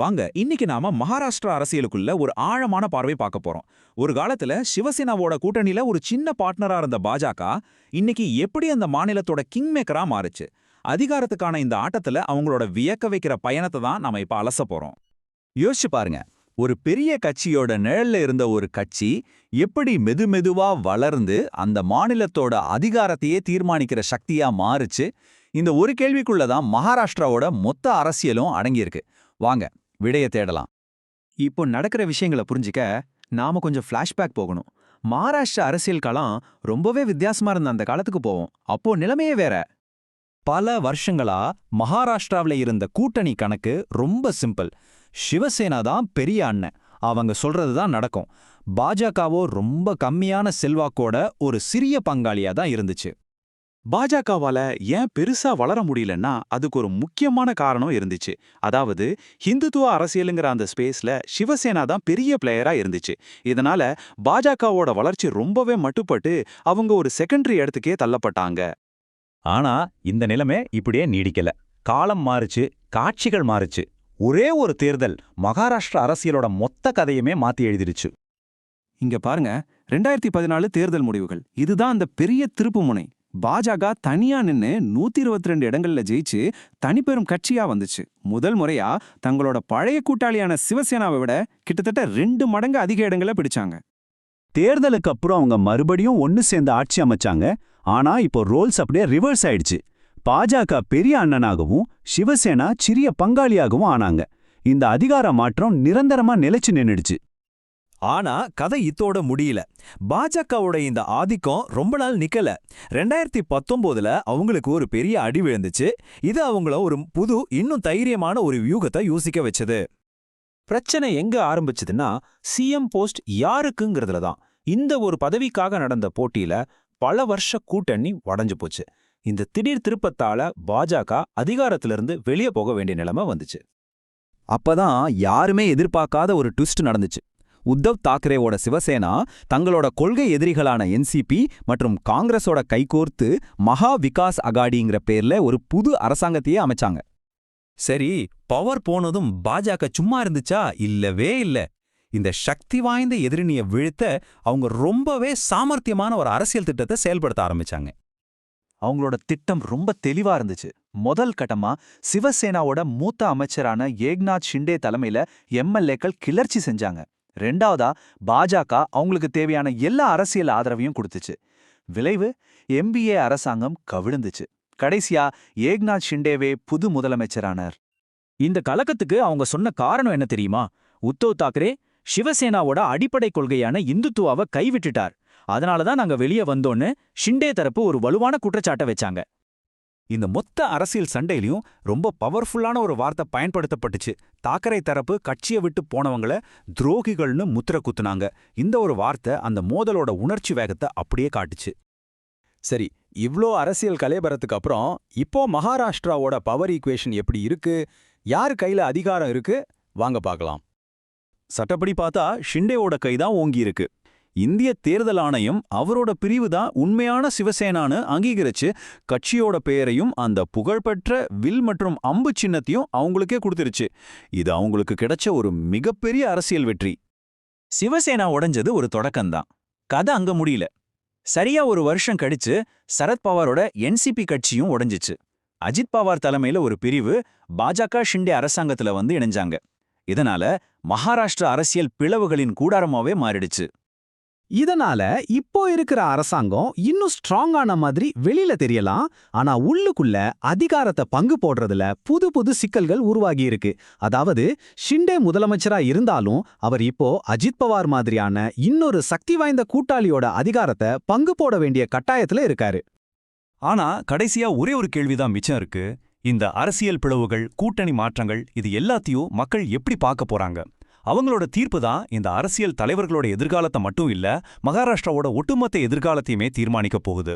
வாங்க இன்னைக்கு நாம மகாராஷ்டிரா அரசியலுக்குள்ள ஒரு ஆழமான பார்வை பார்க்க போறோம். ஒரு காலத்துல சிவசேனாவோட கூட்டணியில ஒரு சின்ன பார்ட்னரா இருந்த பாஜக இன்னைக்கு எப்படி அந்த மாநிலத்தோட கிங் மேக்கரா மாறுச்சு? அதிகாரத்துக்கான இந்த ஆட்டத்துல அவங்களோட வியக்க வைக்கிற பயணத்தை தான் நாம இப்ப அலச போறோம். யோசிச்சு பாருங்க ஒரு பெரிய கட்சியோட நிழல்ல இருந்த ஒரு கட்சி எப்படி மெதுமெதுவா வளர்ந்து அந்த மாநிலத்தோட அதிகாரத்தையே தீர்மானிக்கிற சக்தியா மாறுச்சு? இந்த ஒரு கேள்விக்குள்ள தான் மகாராஷ்டிராவோட மொத்த அரசியலும் அடங்கியிருக்கு. வாங்க விடைய தேடலாம். இப்போ நடக்கிற விஷயங்களை புரிஞ்சிக்க நாம கொஞ்சம் ஃப்ளாஷ்பேக் போகணும். மகாராஷ்டிரா அரசியல் காலம் ரொம்பவே வித்தியாசமா இருந்த அந்த காலத்துக்கு போவோம். அப்போ நிலைமையே வேற. பல வருஷங்களா மகாராஷ்டிராவுல இருந்த கூட்டணி கணக்கு ரொம்ப சிம்பிள் சிவசேனா தான் பெரிய அண்ணன். அவங்க சொல்றது தான் நடக்கும். பாஜகவோ ரொம்ப கம்மியான செல்வாக்கோட ஒரு சிறிய பங்காளியா தான் இருந்துச்சு. பாஜகவால ஏன் பெருசா வளர முடியலன்னா அதுக்கு ஒரு முக்கியமான காரணம் இருந்துச்சு. அதாவது ஹிந்துத்துவ அரசியலுங்கிற அந்த ஸ்பேஸ்ல சிவசேனா தான் பெரிய பிளேயரா இருந்துச்சு. இதனால பாஜகவோட வளர்ச்சி ரொம்பவே மட்டுப்பட்டு அவங்க ஒரு செகண்டரி இடத்துக்கே தள்ளப்பட்டாங்க. ஆனா இந்த நிலைமை இப்படியே நீடிக்கல. காலம் மாறுச்சு காட்சிகள் மாறுச்சு. ஒரே ஒரு தேர்தல் மகாராஷ்டிரா அரசியலோட மொத்த கதையுமே மாத்தி எழுதிருச்சு இங்க பாருங்க ரெண்டாயிரத்தி பதினாலு தேர்தல் முடிவுகள். இதுதான் அந்த பெரிய திருப்புமுனை பாஜக தனியா நின்னு நூத்தி இருபத்தி ரெண்டு இடங்கள்ல ஜெயிச்சு தனிப்பெரும் கட்சியா வந்துச்சு. முதல் முறையா தங்களோட பழைய கூட்டாளியான சிவசேனாவை விட கிட்டத்தட்ட ரெண்டு மடங்கு அதிக இடங்களை பிடிச்சாங்க. தேர்தலுக்கு அப்புறம் அவங்க மறுபடியும் ஒன்னு சேர்ந்து ஆட்சி அமைச்சாங்க. ஆனா இப்போ ரோல்ஸ் அப்படியே ரிவர்ஸ் ஆயிடுச்சு. பாஜக பெரிய அண்ணனாகவும் சிவசேனா சிறிய பங்காளியாகவும் ஆனாங்க. இந்த அதிகார மாற்றம் நிரந்தரமா நிலைச்சு நின்னுடுச்சு. ஆனா கதை இத்தோட முடியல. பாஜகவோட இந்த ஆதிக்கம் ரொம்ப நாள் நிக்கல. ரெண்டாயிரத்தி பத்தொன்பதுல அவங்களுக்கு ஒரு பெரிய அடி விழுந்துச்சு. இது அவங்கள ஒரு புது இன்னும் தைரியமான ஒரு வியூகத்தை யோசிக்க வச்சது. பிரச்சனை எங்க ஆரம்பிச்சதுன்னா சிஎம் போஸ்ட் யாருக்குங்கிறதுல தான். இந்த ஒரு பதவிக்காக நடந்த போட்டியில பல வருஷ கூட்டணி உடஞ்சு போச்சு. இந்த திடீர் திருப்பத்தால பாஜக அதிகாரத்திலிருந்து வெளியே போக வேண்டிய நிலைமை வந்துச்சு. அப்பதான் யாருமே எதிர்பார்க்காத ஒரு ட்விஸ்ட் நடந்துச்சு. உத்தவ் தாக்கரேவோட சிவசேனா தங்களோட கொள்கை எதிரிகளான என்சிபி மற்றும் காங்கிரஸோட கைகோர்த்து மகா விகாஸ் அகாடிங்கிற பேர்ல ஒரு புது அரசாங்கத்தையே அமைச்சாங்க. சரி பவர் போனதும் பாஜக சும்மா இருந்துச்சா? இல்லவே இல்ல. இந்த சக்தி வாய்ந்த எதிரினிய வீழ்த்த அவங்க ரொம்பவே சாமர்த்தியமான ஒரு அரசியல் திட்டத்தை செயல்படுத்த ஆரம்பிச்சாங்க. அவங்களோட திட்டம் ரொம்ப தெளிவா இருந்துச்சு. முதல் கட்டமா சிவசேனாவோட மூத்த அமைச்சரான ஏக்நாத் ஷிண்டே தலைமையில எம்எல்ஏக்கள் கிளர்ச்சி செஞ்சாங்க. ரெண்டாவதா பாஜக அவங்களுக்கு தேவையான எல்லா அரசியல் ஆதரவையும் கொடுத்துச்சு. விளைவு எம்பிஏ அரசாங்கம் கவிழ்ந்துச்சு. கடைசியா ஏக்நாத் ஷிண்டேவே புது முதலமைச்சரானார். இந்த கலக்கத்துக்கு அவங்க சொன்ன காரணம் என்ன தெரியுமா? உத்தவ் தாக்கரே சிவசேனாவோட அடிப்படை கொள்கையான இந்துத்துவாவை கைவிட்டுட்டார். அதனால தான் நாங்க வெளியே வந்தோன்னு ஷிண்டே தரப்பு ஒரு வலுவான குற்றச்சாட்டை வச்சாங்க. இந்த மொத்த அரசியல் சண்டையிலையும் ரொம்ப பவர்ஃபுல்லான ஒரு வார்த்தை பயன்படுத்தப்பட்டுச்சு. தாக்கரை தரப்பு கட்சியை விட்டு போனவங்கள துரோகிகள்னு முத்திர குத்துனாங்க. இந்த ஒரு வார்த்தை அந்த மோதலோட உணர்ச்சி வேகத்தை அப்படியே காட்டுச்சு. சரி இவ்ளோ அரசியல் கலைபரத்துக்கு அப்புறம் இப்போ மகாராஷ்டிராவோட பவர் ஈக்குவேஷன் எப்படி இருக்கு? யார் கையில அதிகாரம் இருக்கு? வாங்க பார்க்கலாம். சட்டப்படி பார்த்தா ஷிண்டேவோட கைதான் ஓங்கி இருக்கு இந்திய தேர்தல் ஆணையம் அவரோட பிரிவு தான் உண்மையான சிவசேனான்னு அங்கீகரிச்சு கட்சியோட பெயரையும் அந்த புகழ்பெற்ற வில் மற்றும் அம்பு சின்னத்தையும் அவங்களுக்கே கொடுத்துருச்சு. இது அவங்களுக்கு கிடைச்ச ஒரு மிகப்பெரிய அரசியல் வெற்றி. சிவசேனா உடைஞ்சது ஒரு தொடக்கம்தான். கதை அங்க முடியல. சரியா ஒரு வருஷம் கழிச்சு சரத்பவாரோட என்சிபி கட்சியும் உடைஞ்சிச்சு. அஜித் பவார் தலைமையில ஒரு பிரிவு பாஜக ஷிண்டே அரசாங்கத்துல வந்து இணைஞ்சாங்க. இதனால மகாராஷ்டிரா அரசியல் பிளவுகளின் கூடாரமாவே மாறிடுச்சு. இதனால இப்போ இருக்கிற அரசாங்கம் இன்னும் ஸ்ட்ராங்கான மாதிரி வெளியில தெரியலாம். ஆனா உள்ளுக்குள்ள அதிகாரத்தை பங்கு போடுறதுல புது புது சிக்கல்கள் உருவாகி இருக்கு. அதாவது ஷிண்டே முதலமைச்சரா இருந்தாலும் அவர் இப்போ அஜித் பவார் மாதிரியான இன்னொரு சக்தி வாய்ந்த கூட்டாளியோட அதிகாரத்தை பங்கு போட வேண்டிய கட்டாயத்துல இருக்காரு. ஆனா கடைசியா ஒரே ஒரு கேள்விதான் மிச்சம் இருக்கு. இந்த அரசியல் பிளவுகள் கூட்டணி மாற்றங்கள் இது எல்லாத்தையும் மக்கள் எப்படி பார்க்க போறாங்க? அவங்களோட தீர்ப்பு தான் இந்த அரசியல் தலைவர்களோட எதிர்காலத்தை மட்டும் இல்ல மகாராஷ்டிராவோட ஒட்டுமொத்த எதிர்காலத்தையுமே தீர்மானிக்க போகுது.